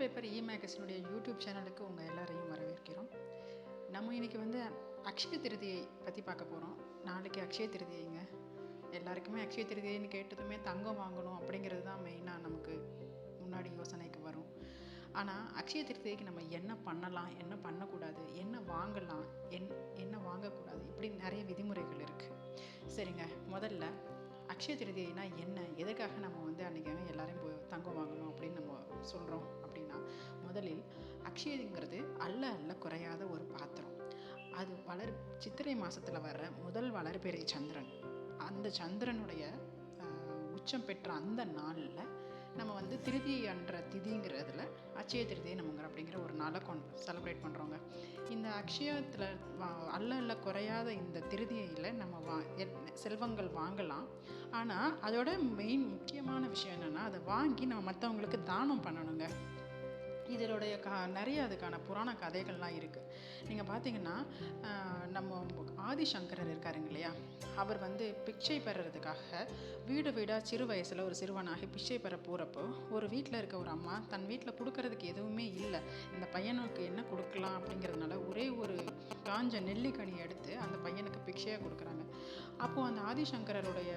Paper இ மேகசினுடைய YouTube சேனலுக்கு உங்கள் எல்லாரையும் வரவேற்கிறோம். நம்ம இன்றைக்கி வந்து அக்ஷய திருதியை பற்றி பார்க்க போகிறோம் நாளைக்கு அக்ஷய திருதியைங்க எல்லாருக்குமே அக்ஷய திருதியைன்னு கேட்டதுமே தங்கம் வாங்கணும் அப்படிங்கிறது தான் மெயினாக நமக்கு முன்னாடி யோசனைக்கு வரும். ஆனால் அக்ஷய திருதியைக்கு நம்ம என்ன பண்ணலாம் என்ன பண்ணக்கூடாது என்ன வாங்கலாம் என் என்ன வாங்கக்கூடாது இப்படி நிறைய விதிமுறைகள் இருக்குது சரிங்க முதல்ல அக்ஷய திருதினா என்ன? எதுக்காக நம்ம வந்து அன்றைக்கி எல்லாரையும் போய் தங்கம் வாங்கணும் அப்படின்னு நம்ம சொல்கிறோம் அப்படின்னா முதலில் அக்ஷயங்கிறது அல்ல அல்ல குறையாத ஒரு பாத்திரம். அது வளர் சித்திரை மாதத்தில் வர்ற முதல் வளர்பிறை சந்திரன். அந்த சந்திரனுடைய உச்சம் பெற்ற அந்த நாளில் நம்ம வந்து திருதி அன்ற திதிங்கிறதுல அச்சய திருதியை நம்மங்கிற அப்படிங்கிற ஒரு நாளை கொண் செலிப்ரேட் பண்ணுறோங்க இந்த அக்ஷயத்தில் அல்ல அல்ல குறையாத இந்த திருதியில் நம்ம வா செல்வங்கள் வாங்கலாம். ஆனால் அதோட மெயின் முக்கியமான விஷயம் என்னென்னா அதை வாங்கி நம்ம மற்றவங்களுக்கு தானம் பண்ணணுங்க. இதனுடைய கா நிறைய அதுக்கான புராண கதைகள்லாம் இருக்குது நீங்கள் பார்த்தீங்கன்னா நம்ம ஆதிசங்கரர் இருக்காருங்க இல்லையா அவர் வந்து பிச்சை பெறறதுக்காக வீடு வீடாக சிறு வயசில் ஒரு சிறுவனாகி பிச்சை பெற போகிறப்போ ஒரு வீட்டில் இருக்க ஒரு அம்மா தன் வீட்டில் கொடுக்கறதுக்கு எதுவுமே இல்லை. இந்த பையனுக்கு என்ன கொடுக்கலாம் அப்படிங்கிறதுனால ஒரே ஒரு காஞ்ச நெல்லிக்கனி எடுத்து அந்த பையனுக்கு பிக்ஷையாக கொடுக்குறாங்க. அப்போது அந்த ஆதிசங்கரருடைய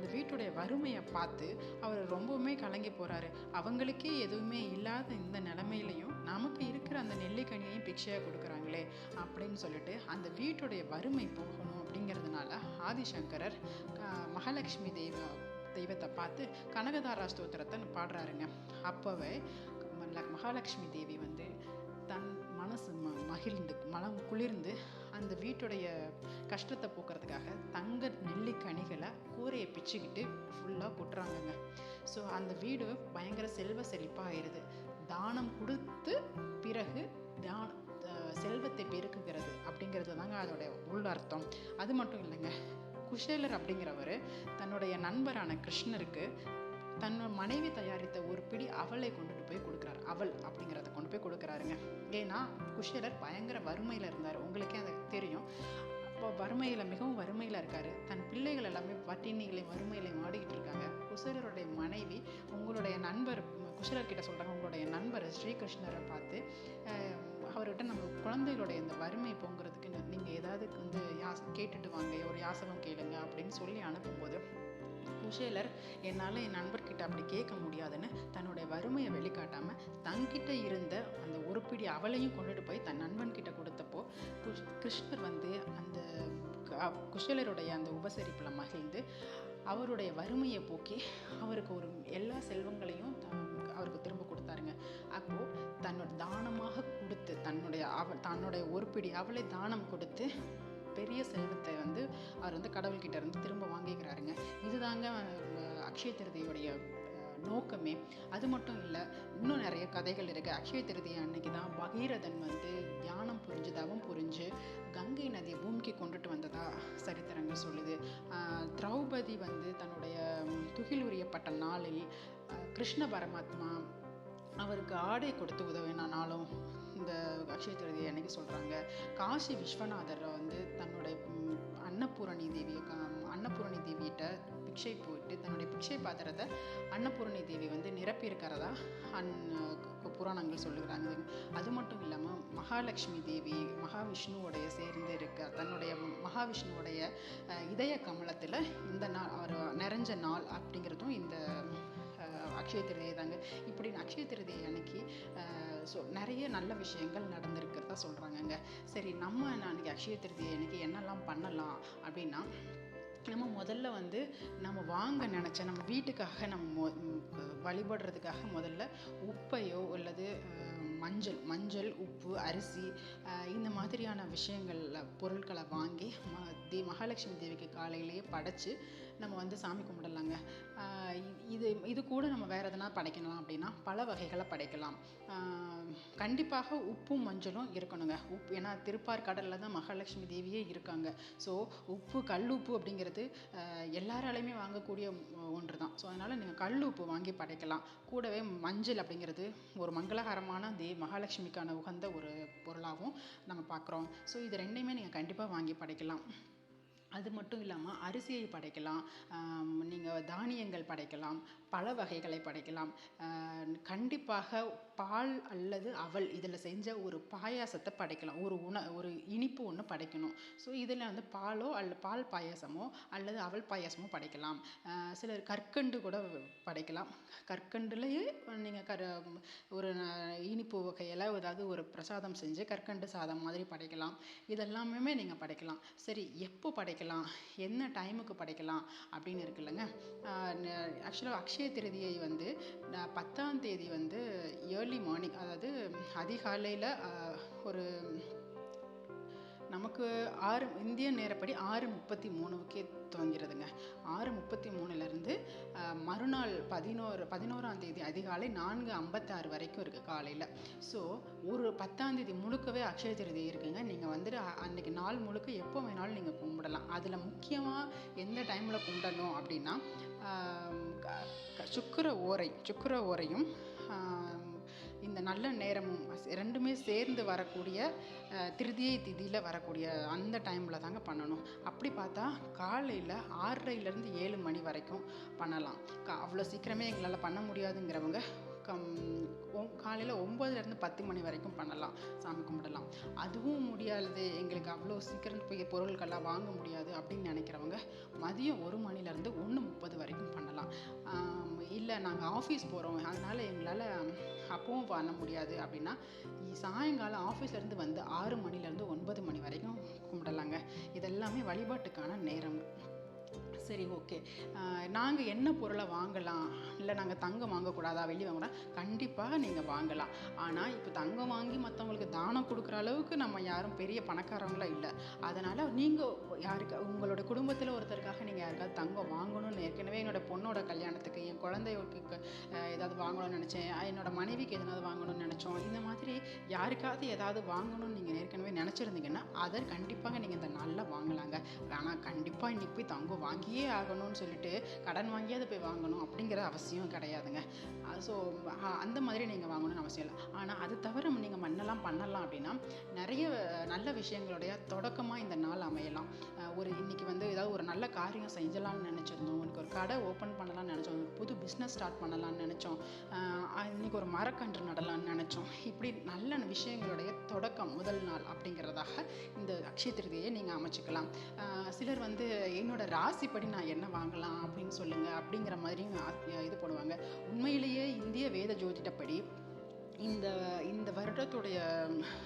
அந்த வீட்டுடைய வறுமையை பார்த்து அவர் ரொம்பவுமே கலங்கி போகிறாரு அவங்களுக்கே எதுவுமே இல்லாத இந்த நிலமையிலையும் நமக்கு இருக்கிற அந்த நெல்லிக்கனியையும் பிக்ஷையாக கொடுக்குறாங்களே அப்படின்னு சொல்லிட்டு அந்த வீட்டுடைய வறுமை போகணும் அப்படிங்கிறதுனால ஆதிசங்கரர் மகாலட்சுமி தெய்வ தெய்வத்தை பார்த்து கனகதாரா ஸ்தோத்திரத்தை பாடுறாருங்க. அப்போவே மல்ல- மகாலட்சுமி தேவி வந்து தன் மனசு ம மகிழ்ந்து மனம் குளிர்ந்து அந்த வீட்டுடைய கஷ்டத்தை போக்குறதுக்காக தங்க நெல்லிக்கனிகளை கூரையை பிச்சுக்கிட்டு ஃபுல்லாக கொட்டுறாங்கங்க. ஸோ அந்த வீடு பயங்கர செல்வ செழிப்பாக ஆயிடுது தானம் கொடுத்து பிறகு தான செல்வத்தை பெருக்குகிறது அப்படிங்கிறது தாங்க அதோட உள் அர்த்தம். அது மட்டும் இல்லைங்க. குஷேலர் அப்படிங்கிறவர் தன்னுடைய நண்பரான கிருஷ்ணருக்கு தன்னோட மனைவி தயாரித்த ஒரு பிடி அவளை கொண்டுட்டு போய் கொடுக்குறாரு. அவள் அப்படிங்கிறத கொண்டு போய் கொடுக்குறாருங்க. ஏன்னா குஷலர் பயங்கர வறுமையில் இருந்தார். உங்களுக்கே அது தெரியும். அப்போ வறுமையில் மிகவும் வறுமையில் இருக்கார். தன் பிள்ளைகள் எல்லாமே பட்டினிகளையும் வறுமையிலையும் ஆடிக்கிட்டு இருக்காங்க. குசேலருடைய மனைவி உங்களுடைய நண்பர் குஷேலர்கிட்ட சொல்கிறாங்க உங்களுடைய நண்பர் ஸ்ரீகிருஷ்ணரை பார்த்து அவர்கிட்ட நம்ம குழந்தைகளுடைய இந்த வறுமை போங்கிறதுக்கு நீங்கள் ஏதாவது வந்து யாச கேட்டுட்டு வாங்க ஒரு யாசகம் கேளுங்க அப்படின்னு சொல்லி அனுப்பும்போது குஷேலர் என்னால் என் நண்பர்கிட்ட அப்படி கேட்க முடியாதுன்னு தன்னுடைய வறுமையை வெளிக்காட்டாமல் தங்கிட்ட இருந்த அந்த ஒரு பிடி அவளையும் கொண்டுட்டு போய் தன் நண்பன்கிட்ட கொடுத்தப்போ குஷ் கிருஷ்ணர் வந்து அந்த குஷலருடைய அந்த உபசரிப்பில் மகிழ்ந்து அவருடைய வறுமையை போக்கி அவருக்கு ஒரு எல்லா செல்வங்களையும் அவருக்கு திரும்ப கொடுத்தாருங்க. அப்போது தன்னோட தானமாக கொடுத்து தன்னுடைய அவ தன்னுடைய ஒரு பிடி அவளை தானம் கொடுத்து பெரிய செல்வத்தை வந்து அவர் வந்து கடவுள்கிட்ட இருந்து திரும்ப வாங்கிக்கிறாருங்க. இதுதாங்க அக்ஷய திருதியுடைய நோக்கமே. அது மட்டும் இல்லை இன்னும் நிறைய கதைகள் இருக்குது அக்ஷய திருதி அன்னைக்கு தான் பகீரதன் வந்து தியானம் புரிஞ்சு தவம் புரிஞ்சு கங்கை நதியை பூமிக்கு கொண்டுட்டு வந்ததா சரித்திரங்கள் சொல்லுது. திரௌபதி வந்து தன்னுடைய துகில் உரியப்பட்ட நாளில் கிருஷ்ண பரமாத்மா அவருக்கு ஆடை கொடுத்து உதவினானாலும் இந்த அக்ஷய திருதி அன்னைக்கு சொல்கிறாங்க காசி விஸ்வநாதர் வந்து தன்னுடைய அன்னபூரணி தேவியை அன்னபூரணி தேவியிட்ட பிக்ஷை போயிட்டு தன்னுடைய பிக்ஷை பாத்திரத்தை அன்னபூரணி தேவி வந்து நிரப்பியிருக்கிறதா? அன் புராணங்கள் சொல்லுகிறாங்க. அது மட்டும் இல்லாமல் மகாலட்சுமி தேவி மகாவிஷ்ணுவோடைய சேர்ந்து இருக்க தன்னுடைய மகாவிஷ்ணுவோடைய இதய கமலத்தில் இந்த நாள் அவர் நிறைஞ்ச நாள் அப்படிங்கிறதும் இந்த அக்ஷய திருதியை தாங்க. இப்படி அக்ஷய திருதியை அன்னைக்கு ஸோ நிறைய நல்ல விஷயங்கள் நடந்திருக்கிறதா சொல்கிறாங்கங்க சரி நம்ம அன்னைக்கு அக்ஷய திருதியை அன்னைக்கு என்னெல்லாம் பண்ணலாம் அப்படின்னா நம்ம முதல்ல வந்து நம்ம வாங்க நினச்ச நம்ம வீட்டுக்காக நம்ம மொ- வழிபடுறதுக்காக முதல்ல உப்பையோ அல்லது மஞ்சள் மஞ்சள் உப்பு அரிசி இந்த மாதிரியான விஷயங்களில் பொருட்களை வாங்கி ம தே மகாலட்சுமி தேவிக்கு காலையிலேயே படைச்சு நம்ம வந்து சாமி கும்பிடலாங்க. இது இது கூட நம்ம வேறு எதனா படைக்கலாம் அப்படின்னா பல வகைகளை படைக்கலாம். கண்டிப்பாக உப்பும் மஞ்சளும் இருக்கணுங்க. உப்பு ஏன்னா திருப்பார் கடலில் தான் மகாலட்சுமி தேவியே இருக்காங்க. ஸோ உப்பு கல் உப்பு அப்படிங்கிறது எல்லாராலையுமே வாங்கக்கூடிய ஒன்று தான் ஸோ அதனால் நீங்கள் கல் உப்பு வாங்கி படைக்கலாம். கூடவே மஞ்சள் அப்படிங்கிறது ஒரு மங்களகரமான தே மகாலட்சுமிக்கான உகந்த ஒரு பொருளாகவும் நம்ம பார்க்குறோம் ஸோ இது ரெண்டையுமே நீங்கள் கண்டிப்பாக வாங்கி படைக்கலாம். அது மட்டும் இல்லாமல் அரிசியை படைக்கலாம் நீங்கள் தானியங்கள் படைக்கலாம் பழ வகைகளை படைக்கலாம். கண்டிப்பாக பால் அல்லது அவல் இதில் செஞ்ச ஒரு பாயாசத்தை படைக்கலாம். ஒரு உண ஒரு இனிப்பு ஒன்று படைக்கணும். ஸோ இதில் வந்து பாலோ அல்ல பால் பாயாசமோ அல்லது அவல் பாயாசமோ படைக்கலாம். சிலர் கற்கண்டு கூட படைக்கலாம். கற்கண்டுலேயே நீங்கள் கர ஒரு இனிப்பு வகையில் ஏதாவது ஒரு பிரசாதம் செஞ்சு கற்கண்டு சாதம் மாதிரி படைக்கலாம். இதெல்லாமே நீங்கள் படைக்கலாம். சரி எப்போ படைக்கலாம்? என்ன டைமுக்கு படைக்கலாம்? அப்படின்னு இருக்குல்லங்க. ஆக்சுவலாக அக்ஷய திருதியை வந்து நான் பத்தாம் தேதி வந்து ஏர்லி மார்னிங் அதாவது அதிகாலையில் ஒரு நமக்கு ஆறு இந்திய நேரப்படி ஆறு முப்பத்தி மூணுக்கே துவங்கிறதுங்க. ஆறு முப்பத்தி மூணுலேருந்து மறுநாள் பதினோரு பதினோராம் தேதி அதிகாலை நான்கு ஐம்பத்தாறு வரைக்கும் இருக்குது காலையில். ஸோ ஒரு பத்தாம் தேதி முழுக்கவே அக்ஷய திருதி இருக்குங்க. நீங்கள் வந்துட்டு அன்றைக்கி நாள் முழுக்க எப்போ வேணாலும் நீங்கள் கும்பிடலாம். அதில் முக்கியமாக எந்த டைமில் கும்பிடணும் அப்படின்னா சுக்கர க- க- ஓரை சுக்கர ஓரையும் இந்த நல்ல நேரமும் ரெண்டுமே சேர்ந்து வரக்கூடிய திருதியை திதியில் வரக்கூடிய அந்த டைமில் தாங்க பண்ணணும். அப்படி பார்த்தா காலையில் ஆறரைலேருந்து ஏழு மணி வரைக்கும் பண்ணலாம். கா அவ்வளோ சீக்கிரமே எங்களால் பண்ண முடியாதுங்கிறவங்க கம் காலையில் ஒம்பதுலேருந்து பத்து மணி வரைக்கும் பண்ணலாம் சாமி கும்பிடலாம். அதுவும் முடியாது எங்களுக்கு அவ்வளோ சீக்கிரம் போய் பொருட்கள்லாம் வாங்க முடியாது அப்படின்னு நினைக்கிறவங்க மதியம் ஒரு மணிலேருந்து ஒன்று முப்பது வரைக்கும் பண்ணலாம். இல்லை நாங்கள் ஆஃபீஸ் போகிறோம் அதனால் எங்களால் அப்பவும் பண்ண முடியாது அப்படின்னா சாயங்காலம் ஆஃபீஸ்லேருந்து வந்து ஆறு மணிலேருந்து ஒன்பது மணி வரைக்கும் கும்பிடலாங்க. இதெல்லாமே வழிபாட்டுக்கான நேரம். சரி ஓகே. நாங்கள் என்ன பொருளை வாங்கலாம்? இல்லை நாங்கள் தங்கம் வாங்கக்கூடாதா? வெள்ளி வாங்கினா கண்டிப்பாக நீங்கள் வாங்கலாம். ஆனால் இப்போ தங்கம் வாங்கி மற்றவங்களுக்கு தானம் கொடுக்குற அளவுக்கு நம்ம யாரும் பெரிய பணக்காரங்களாம் இல்லை. அதனால் நீங்கள் யாருக்கு உங்களோட குடும்பத்தில் ஒருத்தருக்காக நீங்கள் யாருக்காவது தங்கம் வாங்கணும்னு ஏற்கனவே என்னோட பொண்ணோட கல்யாணத்துக்கு என் குழந்தைகளுக்கு ஏதாவது வாங்கணும்னு நினச்சேன். என்னோடய மனைவிக்கு எதனாவது வாங்கணும்னு நினச்சோம். இந்த மாதிரி யாருக்காவது ஏதாவது வாங்கணும்னு நீங்கள் ஏற்கனவே நினச்சிருந்தீங்கன்னா அதை கண்டிப்பாக நீங்கள் இந்த நாளில் வாங்கலாங்க. ஆனால் கண்டிப்பாக இன்னைக்கு போய் தங்கம் வாங்கியே ஆகணும்னு சொல்லிட்டு கடன் வாங்கியாவது போய் வாங்கணும் அப்படிங்கிற அவசியம் கிடையாதுங்க. ஸோ அந்த மாதிரி நீங்கள் வாங்கணும்னு அவசியம் இல்லை. ஆனால் அது தவிர நீங்கள் மண்ணெல்லாம் பண்ணலாம் அப்படின்னா நிறைய நல்ல விஷயங்களுடைய தொடக்கமாக இந்த நாள் அமையலாம். ஒரு இன்றைக்கி வந்து ஏதாவது ஒரு நல்ல காரியம் செஞ்சலாம்னு நினச்சிருந்தோம். உங்களுக்கு ஒரு கடை ஓப்பன் பண்ணலாம்னு நினச்சோம். ஒரு புது பிஸ்னஸ் ஸ்டார்ட் பண்ணலாம்னு நினச்சோம். இன்னைக்கு ஒரு மரக்கன்று நடலான்னு நினச்சோம். இப்படி நல்ல விஷயங்களுடைய தொடக்கம் முதல் நாள் அப்படிங்கிறதாக இந்த அக்ஷய திருதியை நீங்கள் அமைச்சுக்கலாம். சிலர் வந்து என்னோட ராசிப்படி நான் என்ன வாங்கலாம் அப்படின்னு சொல்லுங்கள் அப்படிங்கிற மாதிரியும் இது போடுவாங்க. உண்மையிலேயே இந்திய வேத ஜோதிடப்படி இந்த இந்த வருடத்துடைய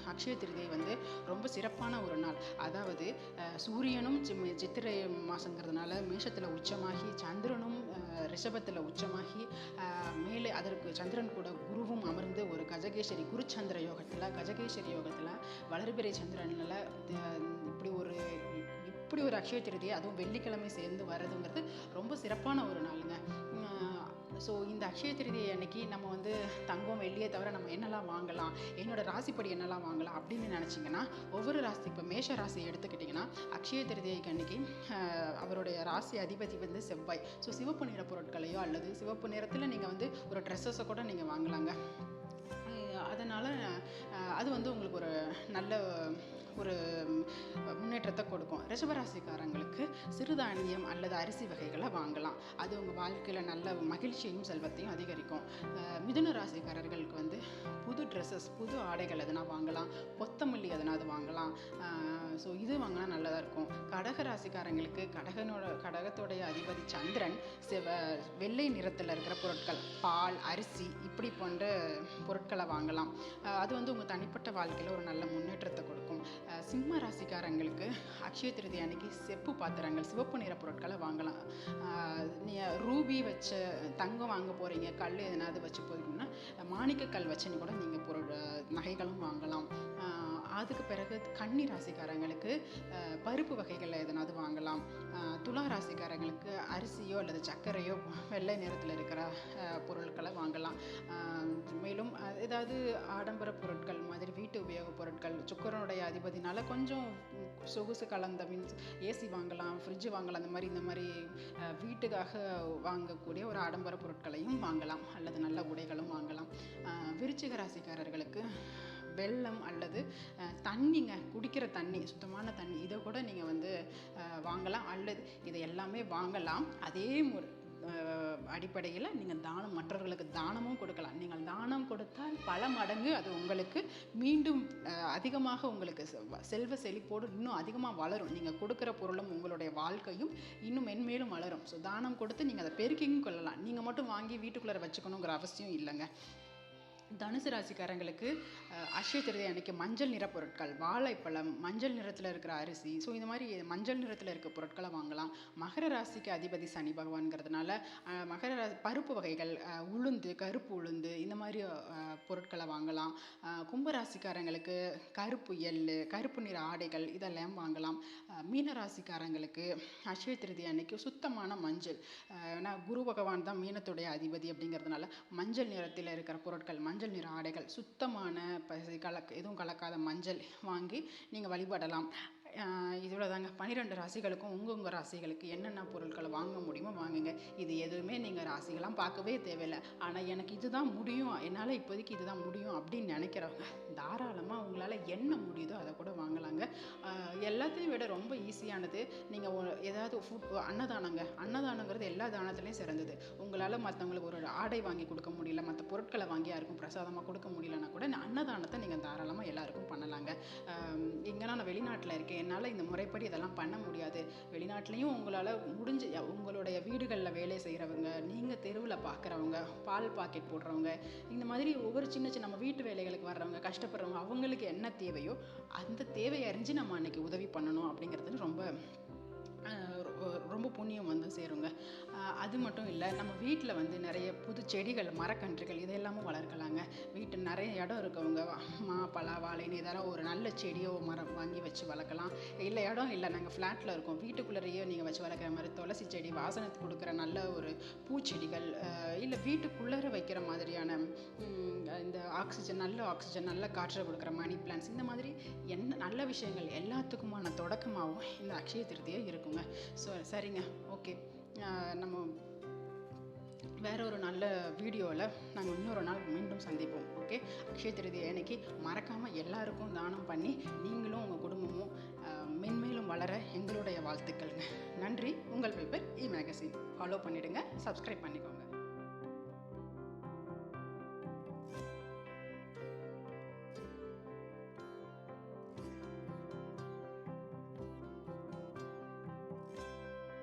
அக்ஷய திருதியை வந்து ரொம்ப சிறப்பான ஒரு நாள். அதாவது சூரியனும் சி- சித்திரை மாதங்கிறதுனால மேஷத்தில் உச்சமாகி சந்திரனும் ரிஷபத்தில் உச்சமாகி மேலே அதற்கு சந்திரன் கூட குருவும் அமர்ந்து ஒரு கஜகேஸ்வரி குருச்சந்திர யோகத்தில் கஜகேஸ்வரி யோகத்தில் வளர்பிறை சந்திரனில் இப்படி ஒரு இப்படி ஒரு அக்ஷய திருதியை அதுவும் வெள்ளிக்கிழமை சேர்ந்து வர்றதுங்கிறது ரொம்ப சிறப்பான ஒரு நாளுங்க. ஸோ இந்த அக்ஷய திருதியை அன்னைக்கு நம்ம வந்து தங்கம் வெள்ளியை தவிர நம்ம என்னெல்லாம் வாங்கலாம்? என்னோட ராசிப்படி என்னெல்லாம் வாங்கலாம்? அப்படின்னு நினச்சிங்கன்னா ஒவ்வொரு ராசி இப்போ மேஷ ராசி எடுத்துக்கிட்டிங்கன்னா அக்ஷய திருதியைக்கு அன்னைக்கு அவருடைய ராசி அதிபதி வந்து செவ்வாய். ஸோ சிவப்பு நிற பொருட்களையோ அல்லது சிவப்பு நிறத்தில் நீங்கள் வந்து ஒரு ட்ரெஸ்ஸஸை கூட நீங்கள் வாங்கலாங்க. அதனால் அது வந்து உங்களுக்கு ஒரு நல்ல ஒரு முன்னேற்றத்தை கொடுக்கும். ரிஷபராசிக்காரங்களுக்கு சிறுதானியம் அல்லது அரிசி வகைகளை வாங்கலாம். அது உங்கள் வாழ்க்கையில் நல்ல மகிழ்ச்சியையும் செல்வத்தையும் அதிகரிக்கும். மிதுன ராசிக்காரர்களுக்கு வந்து புது ட்ரெஸ்ஸஸ் புது ஆடைகள் எதனா வாங்கலாம். கொத்தமல்லி எதனாவது வாங்கலாம். ஸோ இது வாங்கினா நல்லதாக இருக்கும். கடக ராசிக்காரங்களுக்கு கடகனோட கடகத்தோடைய அதிபதி சந்திரன் சிவ வெள்ளை நிறத்தில் இருக்கிற பொருட்கள் பால் அரிசி இப்படி போன்ற பொருட்களை வாங்கலாம். அது வந்து உங்கள் தனிப்பட்ட வாழ்க்கையில் ஒரு நல்ல முன்னேற்றத்தை கொடுக்கும். ராசிக்காரங்களுக்கு அக்ஷய திருதி அன்னைக்கு செப்பு பாத்திரங்கள் சிவப்பு நிற பொருட்களை வாங்கலாம். நீங்கள் ரூபி வச்ச தங்கம் வாங்க போகிறீங்க கல் எதனாவது வச்சு போகிறீங்கன்னா மாணிக்கக்கல் வச்சுன்னு கூட நீங்கள் பொருள் நகைகளும் வாங்கலாம். அதுக்கு பிறகு கன்னி ராசிக்காரங்களுக்கு பருப்பு வகைகளில் எதனாவது வாங்கலாம். துலா ராசிக்காரங்களுக்கு அரிசியோ அல்லது சர்க்கரையோ வெள்ளை நிறத்தில் இருக்கிற பொருட்களை வாங்கலாம். மேலும் ஏதாவது ஆடம்பர பொருட்கள் மாதிரி வீட்டு உபயோகப் பொருட்கள். சுக்கரனுடைய அதிபதினால கொஞ்சம் சொகுசு கலந்த மீன்ஸ் ஏசி வாங்கலாம் ஃப்ரிட்ஜ் வாங்கலாம் அந்த மாதிரி இந்த மாதிரி வீட்டுக்காக வாங்கக்கூடிய ஒரு ஆடம்பர பொருட்களையும் வாங்கலாம். அல்லது நல்ல உடைகளும் வாங்கலாம். விருச்சிக ராசிக்காரர்களுக்கு வெள்ளம் அல்லது தண்ணிங்க குடிக்கிற தண்ணி சுத்தமான தண்ணி இதை கூட நீங்கள் வந்து வாங்கலாம். அல்லது இதை எல்லாமே வாங்கலாம். அதே முறை அடிப்படையில் நீங்கள் தானம் மற்றவர்களுக்கு தானமும் கொடுக்கலாம். நீங்கள் தானம் கொடுத்தால் பல மடங்கு அது உங்களுக்கு மீண்டும் அதிகமாக உங்களுக்கு செ- செல்வ செழிப்போடு இன்னும் அதிகமாக வளரும். நீங்கள் கொடுக்குற பொருளும் உங்களுடைய வாழ்க்கையும் இன்னும் மென்மேலும் வளரும். ஸோ தானம் கொடுத்து நீங்கள் அதை பெருக்கியும் கொள்ளலாம். நீங்கள் மட்டும் வாங்கி வீட்டுக்குள்ளே வச்சுக்கணுங்கிற அவசியம் இல்லைங்க. தனுசு ராசிக்காரங்களுக்கு அஹ், அக்ஷய திருதி அன்னைக்கு மஞ்சள் நிற பொருட்கள் வாழைப்பழம் மஞ்சள் நிறத்தில் இருக்கிற அரிசி. ஸோ இந்த மாதிரி மஞ்சள் நிறத்தில் இருக்க பொருட்களை வாங்கலாம். மகர ராசிக்கு அதிபதி சனி பகவான்ங்கிறதுனால மகர ராசி பருப்பு வகைகள் உளுந்து கருப்பு உளுந்து இந்த மாதிரி பொருட்களை வாங்கலாம். கும்ப ராசிக்காரங்களுக்கு கருப்பு எள் கருப்பு நிற ஆடைகள் இதெல்லாம் வாங்கலாம். மீன ராசிக்காரங்களுக்கு அக்ஷய திருதி அன்னைக்கு சுத்தமான மஞ்சள். ஏன்னா குரு பகவான் தான் மீனத்துடைய அதிபதி அப்படிங்கிறதுனால மஞ்சள் நிறத்தில் இருக்கிற பொருட்கள் மஞ்சள் நிற ஆடைகள் சுத்தமான பசி கலக்க எதுவும் கலக்காத மஞ்சள் வாங்கி நீங்கள் வழிபடலாம். இதோட தாங்க பன்னிரெண்டு ராசிகளுக்கும் உங்கள் உங்கள் ராசிகளுக்கு என்னென்ன பொருட்களை வாங்க முடியுமோ வாங்குங்க. இது எதுவுமே நீங்கள் ராசிகளாம் பார்க்கவே தேவையில்லை. ஆனால் எனக்கு இதுதான் முடியும். என்னால் இப்போதைக்கு இதுதான் முடியும் அப்படின்னு நினைக்கிறவங்க தாராளமாக உங்களால் என்ன எல்லாத்தையும் விட ரொம்ப ஈஸியானது நீங்கள் ஏதாவது ஃபுட் அன்னதானங்க. அன்னதானங்கிறது எல்லா தானத்துலேயும் சிறந்தது. உங்களால் மற்றவங்களுக்கு ஒரு ஆடை வாங்கி கொடுக்க முடியல மற்ற பொருட்களை வாங்கி யாருக்கும் பிரசாதமாக கொடுக்க முடியலன்னா கூட இந்த அன்னதானத்தை நீங்கள் தாராளமாக எல்லாருக்கும் பண்ணலாங்க. எங்கன்னா நான் வெளிநாட்டில் இருக்கேன். என்னால் இந்த முறைப்படி இதெல்லாம் பண்ண முடியாது. வெளிநாட்டிலையும் உங்களால் முடிஞ்ச உங்களுடைய வீடுகளில் வேலை செய்கிறவங்க நீங்கள் தெருவில் பார்க்குறவங்க பால் பாக்கெட் போடுறவங்க இந்த மாதிரி ஒவ்வொரு சின்ன சின்ன நம்ம வீட்டு வேலைகளுக்கு வர்றவங்க கஷ்டப்படுறவங்க அவங்களுக்கு என்ன தேவையோ அந்த தேவையை அறிஞ்சு நம்ம அன்னைக்கு உதவி பண்ணணும் அப்படிங்கிறது ரொம்ப ரொம்ப புண்ணியம் வந்து சேருங்க. அது மட்டும் இல்லை நம்ம வீட்டில் வந்து நிறைய புது செடிகள் மரக்கன்றுகள் இதெல்லாமும் வளர்க்கலாங்க. வீட்டு நிறைய இடம் இருக்கவங்க மா பலா வாழைன்னு இதெல்லாம் ஒரு நல்ல செடியோ மரம் வாங்கி வச்சு வளர்க்கலாம். இல்லை இடம் இல்லை நாங்கள் ஃப்ளாட்டில் இருக்கோம். வீட்டுக்குள்ளேயே நீங்கள் வச்சு வளர்க்குற மாதிரி துளசி செடி வாசனத்துக்கு கொடுக்குற நல்ல ஒரு பூச்செடிகள் இல்லை வீட்டுக்குள்ளே வைக்கிற மாதிரியான இந்த ஆக்சிஜன் நல்ல ஆக்சிஜன் நல்ல காற்றை கொடுக்குற மணி பிளான்ஸ் இந்த மாதிரி என்ன நல்ல விஷயங்கள் எல்லாத்துக்குமான தொடக்கமாகவும் இந்த அக்ஷய திருதியே இருக்குங்க. ஸோ சரிங்க. ஓகே. நம்ம வேற ஒரு நல்ல வீடியோவில் நாங்கள் இன்னொரு நாள் மீண்டும் சந்திப்போம் ஓகே அக்ஷய திருதி அன்னைக்கு மறக்காமல் எல்லாருக்கும் தானம் பண்ணி நீங்களும் உங்கள் குடும்பமும் மென்மேலும் வளர எங்களுடைய வாழ்த்துக்கள்ங்க. நன்றி. உங்கள் பேப்பர் இ மேகசின் ஃபாலோ பண்ணிவிடுங்க சப்ஸ்கிரைப் பண்ணிக்கோங்க.